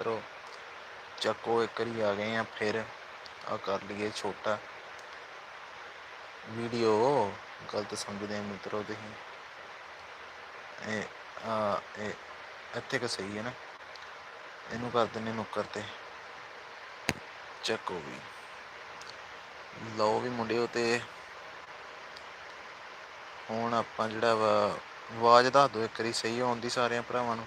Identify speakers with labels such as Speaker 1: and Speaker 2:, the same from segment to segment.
Speaker 1: ਮਿੱਤਰੋ, ਚੱਕੋ ਇੱਕ ਵਾਰੀ ਆ ਗਏ ਆ ਫਿਰ ਆ ਕਰ ਲਈਏ ਛੋਟਾ ਵੀਡੀਓ। ਗਲਤ ਸਮਝਦੇ ਆ ਮਿੱਤਰੋ ਤੁਸੀਂ। ਇਹ ਆ ਇਹ ਇੱਥੇ ਕਿ ਸਹੀ ਹੈ ਨਾ। ਇਹਨੂੰ ਕਰ ਦਿੰਨੇ ਨੁੱਕਰ ਤੇ। ਚੱਕੋ ਵੀ। ਲਓ ਵੀ ਮੁੰਡਿਓ ਤੇ। ਹੁਣ ਆਪਾਂ ਜਿਹੜਾ ਵਾ, ਆਵਾਜ਼ ਦੱਸ ਦਿਓ ਇੱਕ ਵਾਰੀ ਸਹੀ ਆਉਂਦੀ ਸਾਰਿਆਂ ਭਰਾਵਾਂ ਨੂੰ।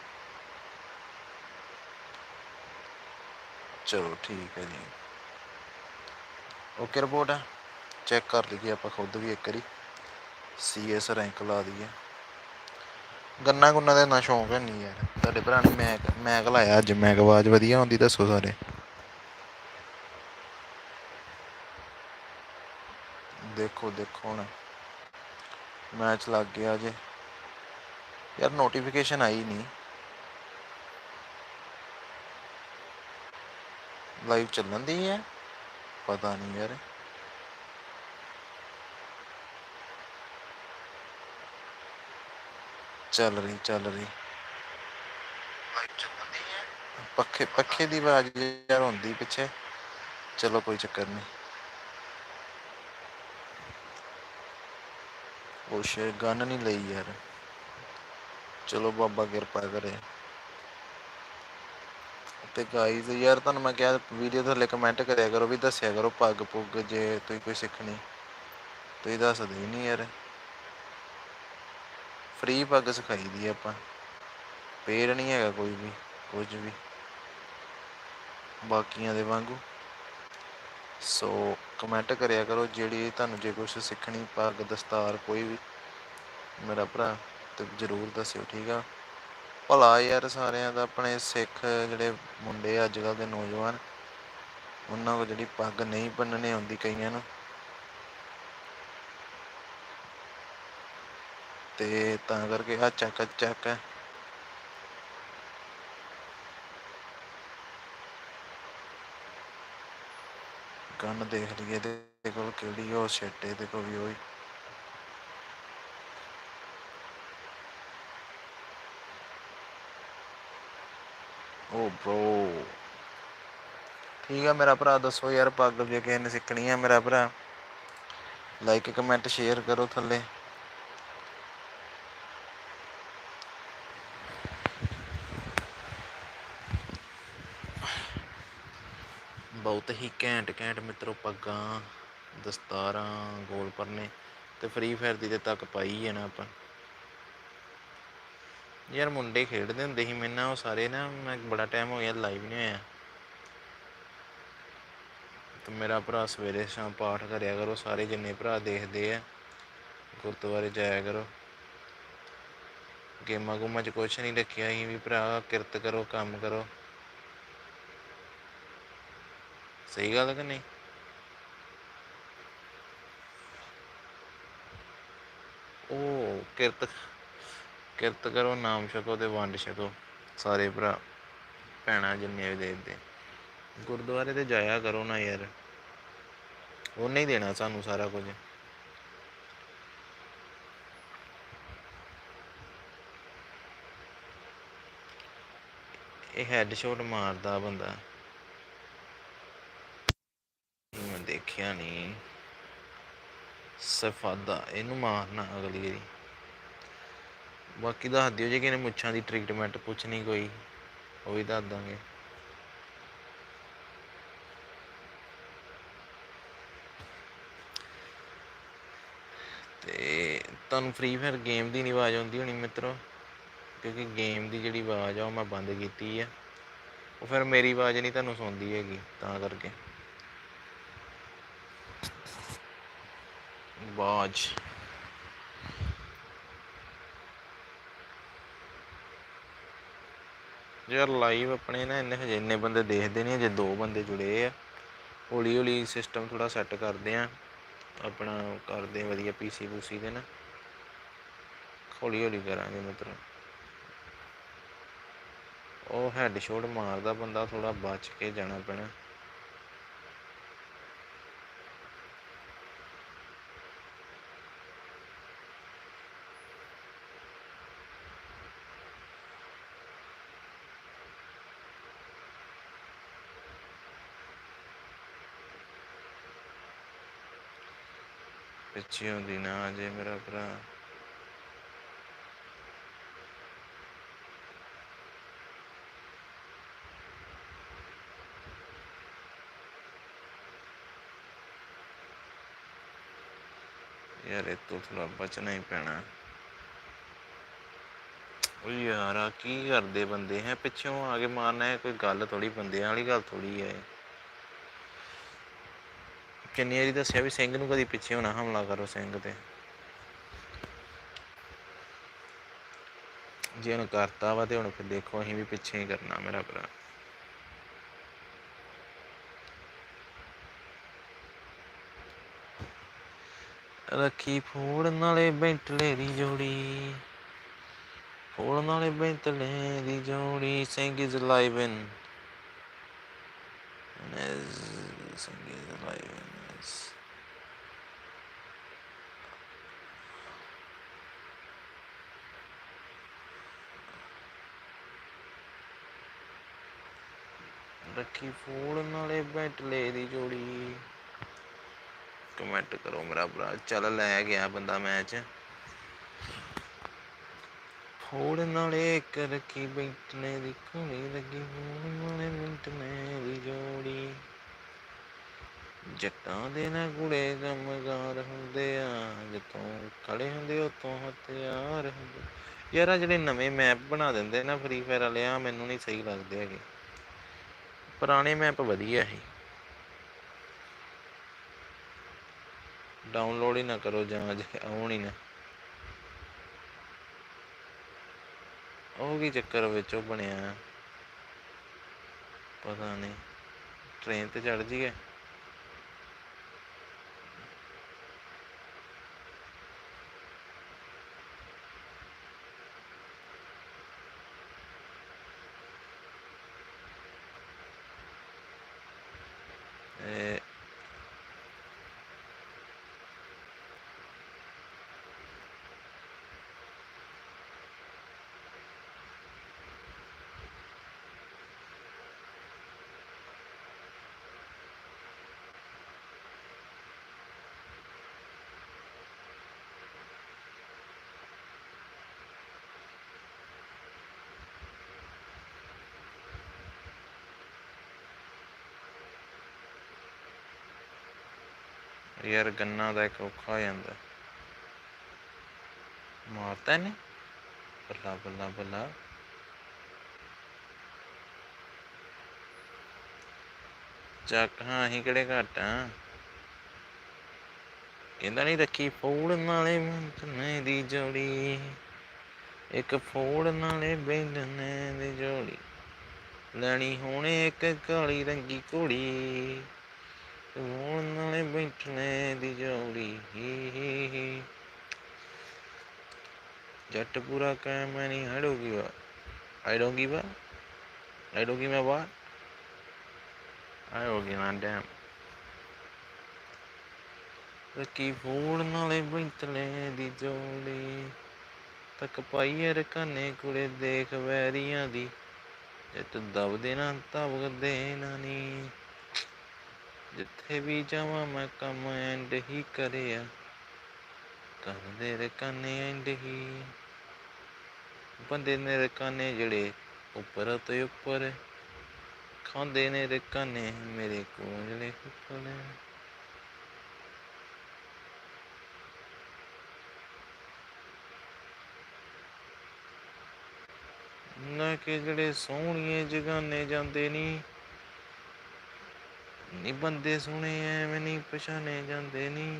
Speaker 1: ਚਲੋ ਠੀਕ ਹੈ ਜੀ। ਓਕੇ ਰਿਪੋਰਟ ਹੈ ਚੈੱਕ ਕਰ ਲਈਏ ਆਪਾਂ ਖੁਦ ਵੀ ਇੱਕ ਵਾਰੀ। ਸੀਐਸ ਰੈਂਕ ਲਾ ਦਈਏ। ਗੰਨਾ ਗੁੰਨਾ ਦਾ ਨਾ ਸ਼ੌਂਕ ਹੈ ਨਹੀਂ ਯਾਰ। ਤੁਹਾਡੇ ਭਰਾ ਨੇ ਮੈਕ ਮੈਕ ਲਾਇਆ ਅੱਜ। ਮੈਕ ਆਵਾਜ਼ ਵਧੀਆ ਆਉਂਦੀ, ਦੱਸੋ ਸਾਰੇ। ਦੇਖੋ ਦੇਖੋ ਹੁਣ। ਮੈਚ ਲੱਗ ਗਿਆ ਜੇ ਯਾਰ ਨੋਟੀਫਿਕੇਸ਼ਨ ਆਈ ਨਹੀਂ। ਲਾਈਵ ਚੱਲਣ ਦੀ ਹੈ? ਪਤਾ ਨਹੀਂ ਯਾਰ। ਚੱਲ ਰਹੀ ਚੱਲ ਰਹੀ। ਪੱਖੇ ਪੱਖੇ ਦੀ ਆਵਾਜ਼ ਯਾਰ ਹੁੰਦੀ ਪਿੱਛੇ। ਚਲੋ ਕੋਈ ਚੱਕਰ ਨਹੀਂ। ਉਹ ਸ਼ੇ ਗਨ ਨਹੀਂ ਲਈ ਯਾਰ। ਚਲੋ ਬਾਬਾ ਕਿਰਪਾ ਕਰੇ। ਤੇ ਗਾਈਜ਼ ਯਾਰ ਤੁਹਾਨੂੰ ਮੈਂ ਕਿਹਾ ਵੀਡੀਓ ਥੱਲੇ ਕਮੈਂਟ ਕਰਿਆ ਕਰੋ ਵੀ ਦੱਸਿਆ ਕਰੋ ਪੱਗ ਪੁੱਗ ਜੇ ਤੁਸੀਂ ਕੋਈ ਸਿੱਖਣੀ। ਤੁਸੀਂ ਦੱਸਦੇ ਹੀ ਨਹੀਂ ਯਾਰ। ਫ੍ਰੀ ਪੱਗ ਸਿਖਾਈ ਦੀ ਆਪਾਂ। ਪੇਡ ਨਹੀਂ ਹੈਗਾ ਕੋਈ ਵੀ, ਕੁਝ ਵੀ। ਬਾਕੀਆਂ ਦੇ ਵਾਂਗੂ। ਸੋ ਕਮੈਂਟ ਕਰਿਆ ਕਰੋ ਜਿਹੜੀ ਤੁਹਾਨੂੰ ਜੇ ਕੁਝ ਸਿੱਖਣੀ, ਪੱਗ, ਦਸਤਾਰ, ਕੋਈ ਵੀ। ਮੇਰਾ ਭਰਾ, ਤੇ ਜਰੂਰ ਦੱਸਿਓ, ਠੀਕ ਆ? ਭਲਾ ਯਾਰ ਸਾਰਿਆਂ ਦਾ, ਆਪਣੇ ਸਿੱਖ ਜਿਹੜੇ ਮੁੰਡੇ ਅੱਜ ਕੱਲ੍ਹ ਦੇ ਨੌਜਵਾਨ, ਉਹਨਾਂ ਕੋ ਜਿਹੜੀ ਪੱਗ ਨਹੀਂ ਬੰਨਣੇ ਆਉਂਦੀ ਕਈਆਂ ਨੂੰ। ਤੇ ਤਾਂ ਕਰਕੇ ਆ ਚੱਕ ਚੱਕ। ਹੈ ਗਨ ਦੇਖ ਲਈਏ ਤੇ ਕੋਲ ਕਿਹੜੀ ਉਹ ਛੇਟੇ ਤੇ ਕੋਈ ਹੋਈ ਓ ਬ్రో ਠੀਕ ਆ ਮੇਰਾ ਭਰਾ, ਦੱਸੋ ਯਾਰ ਪੱਗ ਜੇ ਕਿਸੇ ਨੇ ਸਿੱਖਣੀ ਆ ਮੇਰਾ ਭਰਾ। ਲਾਈਕ ਕਮੈਂਟ ਸ਼ੇਅਰ ਕਰੋ ਥੱਲੇ। ਬਹੁਤ ਹੀ ਘੈਂਟ ਘੈਂਟ ਮਿੱਤਰੋ ਪੱਗਾਂ, ਦਸਤਾਰਾਂ, ਗੋਲ ਪਰਨੇ। ਤੇ ਫ੍ਰੀ ਫਾਇਰ ਦੀ ਤੇ ਤੱਕ ਪਾਈ ਹੈ ਨਾ ਆਪਾਂ। ਯਾਰ ਮੁੰਡੇ ਖੇਡਦੇ ਹੁੰਦੇ ਸੀ ਮੈਨਾਂ ਉਹ ਸਾਰੇ ਨਾ, ਮੈਂ ਬੜਾ ਟਾਈਮ ਹੋ ਗਿਆ ਲਾਈਵ ਨਹੀਂ ਹੋਇਆ। ਤੇ ਮੇਰਾ ਭਰਾ ਸਵੇਰੇ ਸ਼ਾਮ ਪਾਠ ਕਰਿਆ ਕਰੋ, ਸਾਰੇ ਜਿੰਨੇ ਭਰਾ ਦੇਖਦੇ ਆ, ਗੁਰਦੁਆਰੇ ਜਾਇਆ ਕਰੋ। ਗੇਮਾਂ ਗੁਮਾਂ 'ਚ ਕੁਛ ਨਹੀਂ ਰੱਖਿਆ ਸੀ ਵੀ ਭਰਾ, ਕਿਰਤ ਕਰੋ, ਕੰਮ ਕਰੋ। ਸਹੀ ਗੱਲ ਕਿ ਨਹੀਂ? ਉਹ ਕਿਰਤ ਕਿਰਤ ਕਰੋ, ਨਾਮ ਛਕੋ ਤੇ ਵੰਡ ਛਕੋ। ਸਾਰੇ ਭਰਾ, ਭੈਣਾਂ ਜਿੰਨੇ ਵੀ ਦੇਖਦੇ ਗੁਰਦੁਆਰੇ ਤੇ ਜਾਇਆ ਕਰੋ ਨਾ ਯਾਰ। ਉਹਨੇ ਹੀ ਦੇਣਾ ਸਾਨੂੰ ਸਾਰਾ ਕੁਝ। ਇਹ ਹੈਡ ਸ਼ਾਟ ਮਾਰਦਾ ਬੰਦਾ। ਮੈਂ ਦੇਖਿਆ ਨਹੀਂ ਸਫਾਦਾ, ਇਹਨੂੰ ਮਾਰਨਾ ਅਗਲੀ ਵਾਰੀ। ਬਾਕੀ ਦੱਸ ਦਿਓ ਜੇ ਕਿਨੇ ਮੁੱਛਾਂ ਦੀ ਟ੍ਰੀਟਮੈਂਟ ਪੁੱਛਣੀ ਕੋਈ, ਉਹ ਵੀ ਦੱਸ ਦਾਂਗੇ। ਤੇ ਤੁਹਾਨੂੰ ਫ੍ਰੀ ਫਾਇਰ ਗੇਮ ਦੀ ਨਹੀਂ ਆਵਾਜ਼ ਆਉਂਦੀ ਹੋਣੀ ਮਿੱਤਰੋ, ਕਿਉਂਕਿ ਗੇਮ ਦੀ ਜਿਹੜੀ ਆਵਾਜ਼ ਆ ਉਹ ਮੈਂ ਬੰਦ ਕੀਤੀ ਆ। ਉਹ ਫਿਰ ਮੇਰੀ ਆਵਾਜ਼ ਨਹੀਂ ਤੁਹਾਨੂੰ ਸੁਣਦੀ ਹੈਗੀ, ਤਾਂ ਕਰਕੇ। ਆਵਾਜ਼। ਯਾਰ ਲਾਈਵ ਆਪਣੇ ਨਾ ਇੰਨੇ ਹਜੇ ਇੰਨੇ ਬੰਦੇ ਦੇਖਦੇ ਨਹੀਂ ਹਜੇ ਦੋ ਬੰਦੇ ਜੁੜੇ ਆ। ਹੌਲੀ ਹੌਲੀ ਸਿਸਟਮ ਥੋੜਾ ਸੈੱਟ ਕਰਦੇ ਆ। ਆਪਣਾ ਕਰਦੇ ਵਧੀਆ ਪੀਸੀ ਪੂਸੀ ਦੇ ਨਾ। ਹੌਲੀ ਹੌਲੀ ਕਰਾਂਗੇ ਮਤਲਬ। ਉਹ ਹੈਡ ਸ਼ੋਟ ਮਾਰਦਾ ਬੰਦਾ ਥੋੜਾ ਬਚ ਕੇ ਜਾਣਾ ਪੈਣਾ। ਪਿੱਛੇ ਹੁੰਦੀ ਨਾ, ਜੇ ਮੇਰਾ ਭਰਾ। ਯਾਰ, ਇਹ ਤੋਂ ਥੋੜਾ ਬਚਣਾ ਹੀ ਪੈਣਾ। ਉਹ ਯਾਰ ਆ ਕੀ ਕਰਦੇ ਬੰਦੇ ਹੈ? ਪਿੱਛੋਂ ਆ ਕੇ ਮਾਰਨਾ ਹੈ, ਕੋਈ ਗੱਲ ਥੋੜੀ ਬੰਦਿਆਂ ਵਾਲੀ ਗੱਲ ਥੋੜੀ ਹੈ। ਕਿੰਨੀ ਵਾਰੀ ਦੱਸਿਆ ਵੀ ਸਿੰਘ ਨੂੰ ਕਦੀ ਪਿੱਛੇ ਹੋਣਾ ਹਮਲਾ ਕਰੋ ਸਿੰਘ ਤੇ। ਜੇ ਉਹਨੂੰ ਕਰਤਾ ਵਾ ਤੇ ਹੁਣ ਫਿਰ ਦੇਖੋ ਅਸੀਂ ਵੀ ਪਿੱਛੇ ਹੀ ਕਰਨਾ ਮੇਰਾ ਭਰਾ। ਰੱਖੀ ਫੋੜਨ ਵਾਲੇ ਬੈਂਟਲੇ ਦੀ ਜੋੜੀ। ਫੋੜਨ ਵਾਲੇ ਬੈਂਟਲੇ ਦੀ ਜੋੜੀ, Singh is live in Singh is live in ਫੂਲ ਫੋੜਨ ਵਾਲੇ ਦੀ ਜੋੜੀ। ਕਮੈਂਟ ਕਰੋ ਮੇਰਾ ਭਰਾ। ਚੱਲ ਲੈ ਗਿਆ ਬੰਦਾ ਮੈਚ। ਫੋੜਨ ਵਾਲੇ ਇੱਕ ਰੱਖੀ ਦੀ ਘੋੜੀ ਲੱਗੀ। ਫੋੜਨ ਵਾਲੇ ਬੈਂਟਲੇ ਦੀ ਜੋੜੀ। ਜੱਟਾਂ ਦੇ ਨਾ ਗੁੜੇ ਕੰਮਗਾਰ ਹੁੰਦੇ ਆ। ਜਿੱਥੋਂ ਖੜੇ ਹੁੰਦੇ ਉਤੋਂ ਹਥਿਆਰ ਹੁੰਦੇ। ਯਾਰ ਆ ਜਿਹੜੇ ਨਵੇਂ ਮੈਪ ਬਣਾ ਦਿੰਦੇ ਨਾ ਫਰੀ ਫਾਇਰ ਵਾਲੇ ਆ ਮੈਨੂੰ ਨਹੀਂ ਸਹੀ ਲੱਗਦੇ ਹੈਗੇ। ਪੁਰਾਣੇ ਮੈਪ ਵਧੀਆ ਸੀ। ਡਾਊਨਲੋਡ ਹੀ ਨਾ ਕਰੋ ਜਾਂ ਅਜੇ ਆਉਣ ਹੀ ਨਾ। ਉਹ ਕੀ ਚੱਕਰ ਵਿੱਚ ਉਹ ਬਣਿਆ? ਪਤਾ ਨਹੀਂ। ਟ੍ਰੇਨ ਤੇ ਚੜ ਜੀਏ ਇਹ ਯਾਰ ਗੰਨਾ ਦਾ ਇੱਕ ਔਖਾ ਹੋ ਜਾਂਦਾ। ਮਾਰਤਾ ਨੇ ਬੱਲਾ ਬੱਲਾ ਬੱਲਾ। ਚੱਕ, ਹਾਂ, ਅਸੀਂ ਕਿਹੜੇ ਘੱਟ ਆ? ਕਹਿੰਦਾ ਨਹੀਂ ਰੱਖੀ ਫੋੜ ਨਾਲੇ ਮੰਤਨੇ ਦੀ ਜੋੜੀ। ਇੱਕ ਫੋੜ ਨਾਲੇ ਬੈਂਦਨੇ ਦੀ ਜੋੜੀ। ਲੈਣੀ ਹੋਣੇ ਇੱਕ ਕਾਲੀ ਰੰਗੀ ਘੋੜੀ। ਫੋੜ ਨਾਲੇ ਬੈਠਣੇ ਦੀ ਜੋੜੀ ਹੀ ਹੀ ਹੀ। ਜੱਟ ਪੂਰਾ ਕਾਇਮ ਹੈ ਨਹੀਂ ਹੜੋਗੀ ਵਾ। I don't give a I don't give a what I don't give a damn ਰੱਖੀ ਨਾਲੇ ਬੈਂਤਲੇ ਦੀ ਜੋੜੀ? ਤੱਕ ਪਾਈਏ ਰਕਾਨੇ ਕੁੜੇ ਦੇਖ ਵੈਰੀਆਂ ਦੀ। ਜਿੱਤ ਦਬ ਦੇਣਾ ਤਬ ਦੇਣਾ ਨੀ। ਜਿੱਥੇ ਵੀ ਜਾਵਾਂ ਮੈਂ ਕੰਮ ਐਂਡ ਹੀ ਕਰਿਆ। ਕਰਦੇ ਰਕਾਨੇ ਐਂਡ ਹੀ। ਬੰਦੇ ਨੇ ਰਕਾਨੇ ਜਿਹੜੇ ਉੱਪਰ ਤੇ ਉੱਪਰ, ਖਾਂਦੇ ਨੇ ਰਕਾਨੇ ਮੇਰੇ ਕੋਲ ਜਿਹੜੇ ਉੱਪਰ। ਨਾ ਕਿ ਜਿਹੜੇ ਸੋਹਣੀਏ ਜਗਾਨੇ ਜਾਂਦੇ ਨਹੀਂ ਨੀ ਬੰਦੇ ਸੋਹਣੇ ਐਵੇਂ ਨਹੀਂ ਪਛਾਣੇ ਜਾਂਦੇ ਨਹੀਂ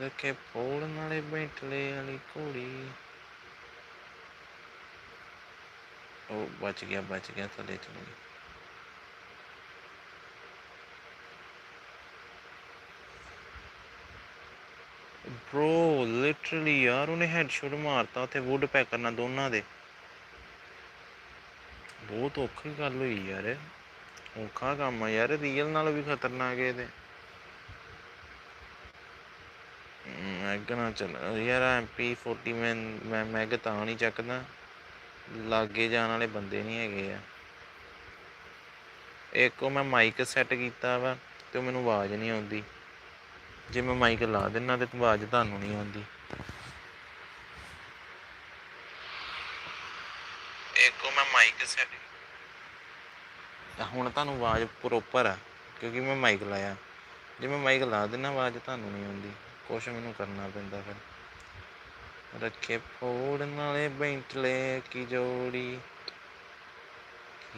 Speaker 1: ਰੱਖੇ ਫੋੜ ਨਾਲੇ ਬੈਂਟਲੇ ਵਾਲੀ ਘੋੜੀ। ਉਹ ਬਚ ਗਿਆ ਬਚ ਗਿਆ ਥੱਲੇ ਚਲ। ਗਿਆ ਬ్రో ਲਿਟਰਲੀ ਯਾਰ, ਉਹਨੇ ਹੈਡਸ਼ਾਟ ਮਾਰਤਾ, ਉੱਥੇ ਵੁੱਡ ਪੈਕਰ ਨਾਲ ਦੋਨਾਂ ਦੇ। ਬਹੁਤ ਔਖੀ ਗੱਲ ਹੋਈ ਯਾਰ ਔਖਾ ਕੰਮ ਆ ਯਾਰ ਰੀਅਲ ਨਾਲ ਵੀ ਖਤਰਨਾਕ ਹੈ ਇਹਦੇ। ਮੈਗ ਚੱਲ। ਯਾਰ ਐਮਪੀ 40 ਮੈਂ ਮੈਂ ਮੈਗ ਤਾਂ ਨਹੀਂ ਚੱਕਦਾ। ਲਾਗੇ ਜਾਣ ਵਾਲੇ ਬੰਦੇ ਨਹੀਂ ਹੈਗੇ ਆ। ਇੱਕ ਉਹ ਮੈਂ ਮਾਈਕ ਸੈੱਟ ਕੀਤਾ ਵਾ, ਤੇ ਉਹ ਮੈਨੂੰ ਆਵਾਜ਼ ਨਹੀਂ ਆਉਂਦੀ। ਜੇ ਮੈਂ ਮਾਈਕ ਲਾ ਦਿੰਨਾ ਤੇ ਆਵਾਜ਼ ਤੁਹਾਨੂੰ ਨਹੀਂ ਆਉਂਦੀ। ਇੱਕ ਮੈਂ ਮਾਈਕ ਸੈੱਟ ਹੁਣ ਤੁਹਾਨੂੰ ਆਵਾਜ਼ ਪ੍ਰੋਪਰ ਆ ਕਿਉਂਕਿ ਮੈਂ ਮਾਈਕ ਲਾਇਆ। ਜੇ ਮੈਂ ਮਾਈਕ ਲਾ ਦਿੰਨਾ ਆਵਾਜ਼ ਤੁਹਾਨੂੰ ਨਹੀਂ ਆਉਂਦੀ। ਕੁਛ ਮੈਨੂੰ ਕਰਨਾ ਪੈਂਦਾ ਫਿਰ। ਰੱਖੇ ਫੋੜ ਨਾਲੇ ਬੈਂਟਲੇ ਕੀ ਜੋੜੀ।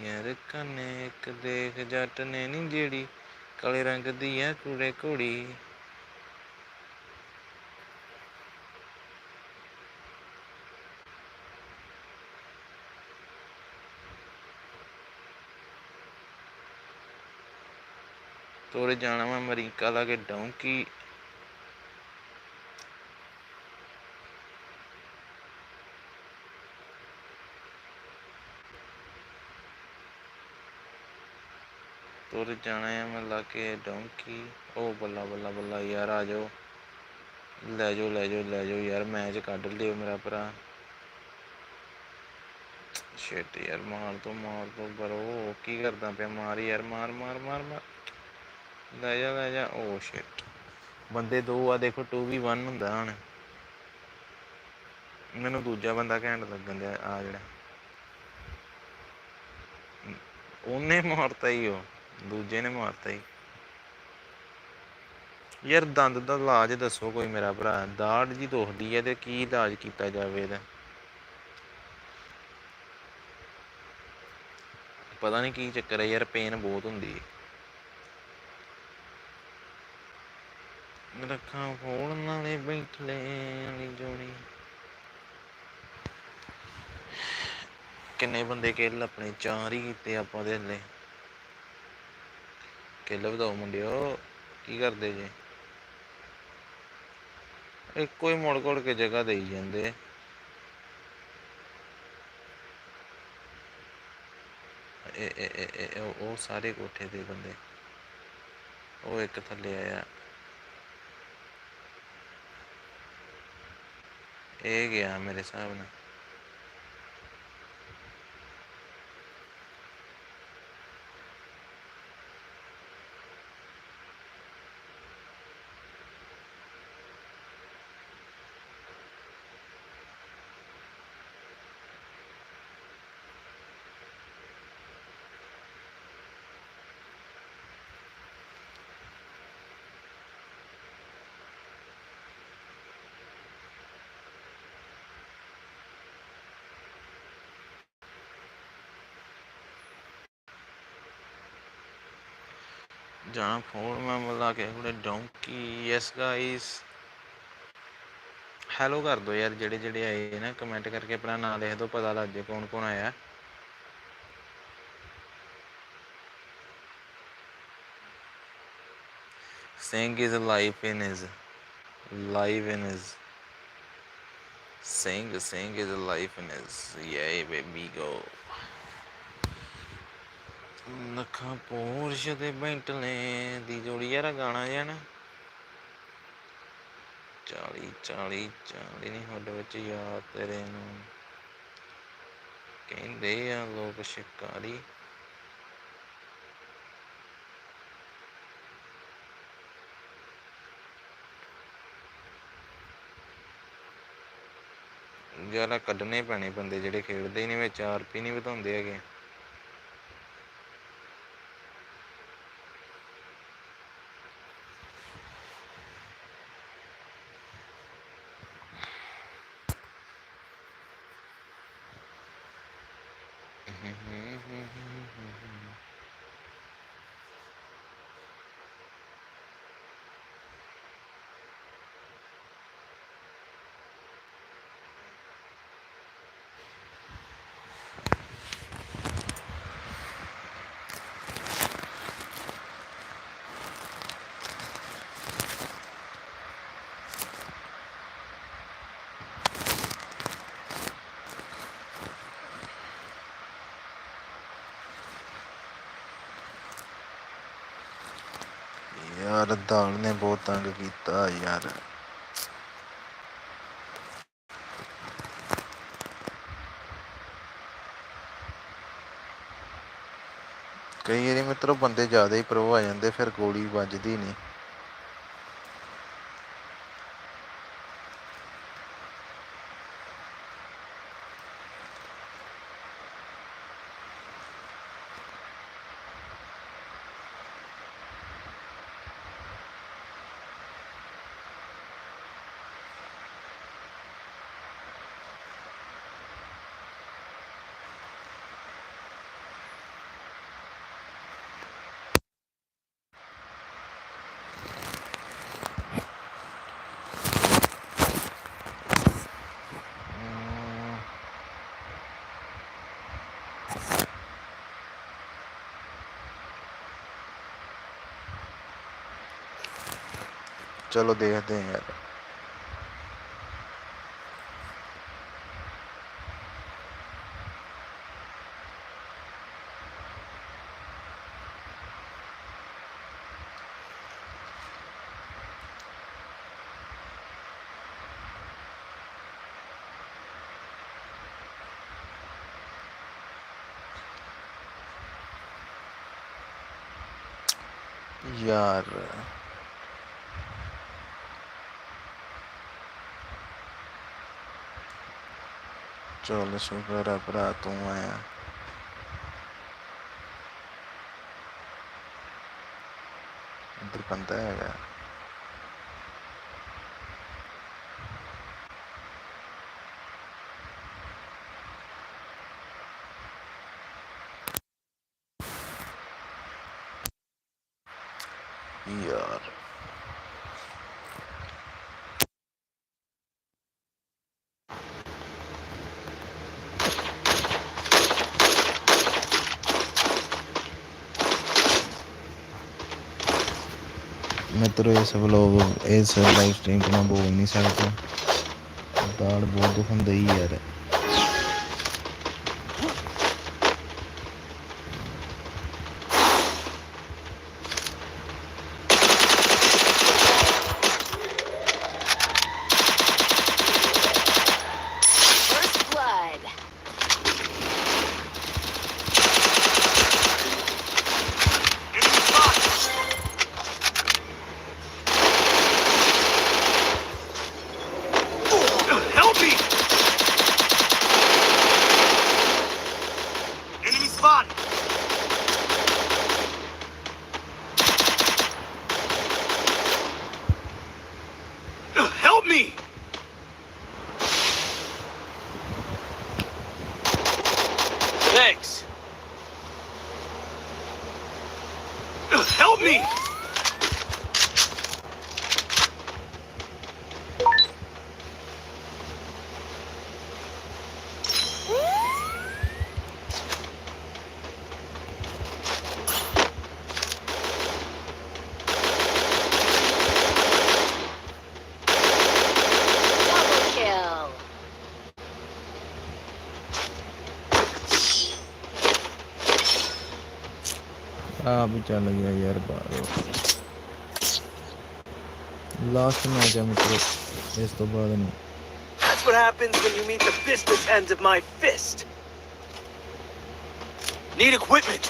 Speaker 1: ਯਾਰ ਕਨੇ ਇੱਕ ਦੇਖ ਜੱਟ ਨੇ ਨੀ ਜਿਹੜੀ ਕਾਲੇ ਰੰਗ ਦੀ ਐ ਕੁੜੇ ਕੁੜੀ ਤੋਰੇ ਜਾਣਾ ਮੈਂ ਅਮਰੀਕਾ ਲਾ ਕੇ ਡੌਂਕੀ। ਤੁਰ ਜਾਣਾ ਹੈ ਮੈਂ ਲਾ ਕੇ ਡੌਂਕੀ। ਉਹ ਬੱਲਾ ਬੱਲਾ ਬੱਲਾ ਯਾਰ ਆ ਜਾਓ। ਲੈ ਜਾਓ ਲੈ ਜਾਓ ਲੈ ਜਾਓ ਯਾਰ, ਮੈਚ ਕੱਢ ਲਿਓ ਮੇਰਾ ਭਰਾ। ਸ਼ਿਟ ਯਾਰ, ਮਾਰ ਦੋ ਮਾਰ ਦੋ ਬਰੋ ਕੀ ਕਰਦਾ ਪਿਆ? ਮਾਰ ਯਾਰ, ਮਾਰ ਮਾਰ ਮਾਰ ਮਾਰ। ਲੈ ਜਾ ਲੈ ਜਾ। ਓ ਸ਼ਿਟ ਬੰਦੇ ਦੋ ਆ, ਦੇਖੋ 2v1 ਹੁੰਦਾ ਹੁਣ। ਮੈਨੂੰ ਦੂਜਾ ਬੰਦਾ ਘੈਂਟ ਲੱਗਣ ਦਿਆ, ਆ ਜਿਹੜਾ। ਉਹਨੇ ਮਾਰਤਾ ਹੀ ਉਹ, ਦੂਜੇ ਨੇ ਮਾਰਤਾ ਹੀ ਯਾਰ, ਦੰਦ ਦਾ ਇਲਾਜ ਦੱਸੋ ਕੋਈ ਮੇਰਾ ਭਰਾ। ਦਾੜ ਜੀ ਦੁਖਦੀ ਹੈ ਤੇ ਕੀ ਇਲਾਜ ਕੀਤਾ ਜਾਵੇ ਇਹਦਾ? ਪਤਾ ਨਹੀਂ ਕੀ ਚੱਕਰ ਹੈ ਯਾਰ ਪੇਨ ਬਹੁਤ ਹੁੰਦੀ ਹੈ ਰੱਖਾਂ ਫੋਨ ਨਾਲੇ ਬੈਠਲੇ ਵਾਲੀ ਜੋੜੀ। ਕਿੰਨੇ ਬੰਦੇ ਕਿੱਲ ਆਪਣੇ, ਚਾਰ ਹੀ ਕੀਤੇ ਆਪਾਂ ਦੇ ਹਲੇ। ਕਿੱਲ ਵਧਾਓ ਮੁੰਡਿਓ, ਕੀ ਕਰਦੇ ਜੇ? ਇੱਕੋ ਹੀ ਮੁੜ ਕੋੜ ਕੇ ਜਗ੍ਹਾ ਦੇਈ ਜਾਂਦੇ ਇਹ ਇਹ ਉਹ ਸਾਰੇ ਕੋਠੇ ਦੇ ਬੰਦੇ। ਉਹ ਇੱਕ ਥੱਲੇ ਆਇਆ। ਇਹ ਗਿਆ ਮੇਰੇ ਹਿਸਾਬ ਨਾਲ। ਜਾਣਾ ਫੋਨ ਮੈਂ ਮਿਲਾ ਕੇ ਉਹਨੇ ਡੌਂਕੀ ਯੈਸ ਹੈਲੋ ਕਰ ਦੋ ਯਾਰ, ਜਿਹੜੇ ਜਿਹੜੇ ਆਏ ਨਾ ਕਮੈਂਟ ਕਰਕੇ ਆਪਣਾ ਨਾਮ ਲਿਖ ਦਿਓ, ਪਤਾ ਲੱਗ ਜੇ ਕੌਣ ਕੌਣ ਆਇਆ। Sing is life in his life in his Sing sing is life in his yay baby, go. ਲੱਖਾਂ ਪੋਰਸ਼ ਦੇ ਬੈਂਟਲੇ ਦੀ ਜੋੜੀ ਯਾਰ ਗਾਣਾ ਜਿਹਾ ਨਾ। 40 40 40 ਨਹੀਂ ਹੱਡ ਵਿੱਚ ਯਾਰ ਤੇਰੇ ਨੂੰ। ਕਹਿੰਦੇ ਆ ਲੋਕ ਸ਼ਿਕਾਰੀ। ਯਾਰ ਕੱਢਣੇ ਪੈਣੇ ਬੰਦੇ ਜਿਹੜੇ ਖੇਡਦੇ ਹੀ ਨਹੀਂ ਵਿੱਚ ਆਰਪੀ ਨਹੀਂ ਵਧਾਉਂਦੇ ਹੈਗੇ। Mm-hmm. mm-hmm, mm-hmm. ਯਾਰ ਰਦਾਲ ਨੇ ਬਹੁਤ ਤੰਗ ਕੀਤਾ ਯਾਰ। ਕਈ ਵਾਰੀ ਮਿੱਤਰੋ, ਬੰਦੇ ਜ਼ਿਆਦਾ ਹੀ ਪ੍ਰੋ ਆ ਜਾਂਦੇ, ਫਿਰ ਗੋਲੀ ਵੱਜਦੀ ਨਹੀਂ ਚਲੋ ਦੇਖਦੇ ਹਾਂ ਯਾਰ ਯਾਰ ਚਲ ਸ਼ੁਕਰ ਹੈ ਭਰਾ ਤੂੰ ਆਇਆ ਇੱਧਰ ਬੰਦਾ ਹੈਗਾ ਯਾਰ ਮਿੱਤਰੋ ਇਸ ਵਲੋਗ ਇਸ ਲਾਈਵ ਸਟ੍ਰੀਮ 'ਚ ਮੈਂ ਬੋਲ ਨਹੀਂ ਸਕਦਾ। ਦਾੜ ਬਹੁਤ ਦੁਖੰਦਾ ਹੀ ਯਾਰ।
Speaker 2: Me!
Speaker 1: ਚੱਲ ਗਿਆ ਯਾਰ ਬਾਹਰ ਲਾਸਟ ਮੈਚ ਆ ਮਿੱਤਰੋ ਇਸ ਤੋਂ ਬਾਅਦ ਨਹੀਂ
Speaker 2: That's what happens when you meet the business ends of my fist. Need equipment.